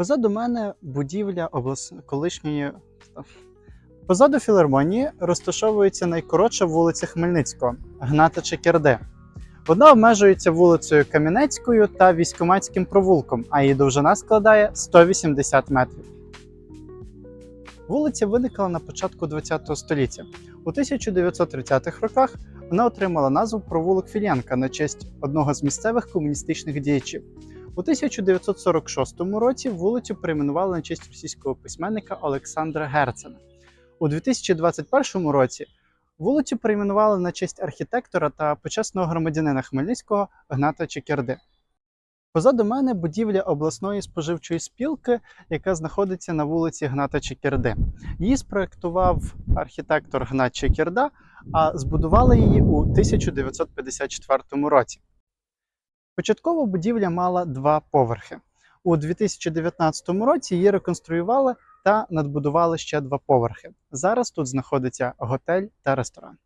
Позаду мене будівля облас... колишньої. Позаду філармонії розташовується найкоротша вулиця Хмельницького Гната Чекерде. Вона обмежується вулицею Кам'янецькою та військоматським провулком, а її довжина складає 180 метрів. Вулиця виникла на початку ХХ століття. У 1930-х роках вона отримала назву провулок Філянка на честь одного з місцевих комуністичних діячів. У 1946 році вулицю перейменували на честь російського письменника Олександра Герцена. У 2021 році вулицю перейменували на честь архітектора та почесного громадянина Хмельницького Гната Чекерди. Позаду мене будівля обласної споживчої спілки, яка знаходиться на вулиці Гната Чекерди. Її спроектував архітектор Гнат Чекерда, а збудували її у 1954 році. Початково будівля мала два поверхи. У 2019 році її реконструювали та надбудували ще два поверхи. Зараз тут знаходиться готель та ресторан.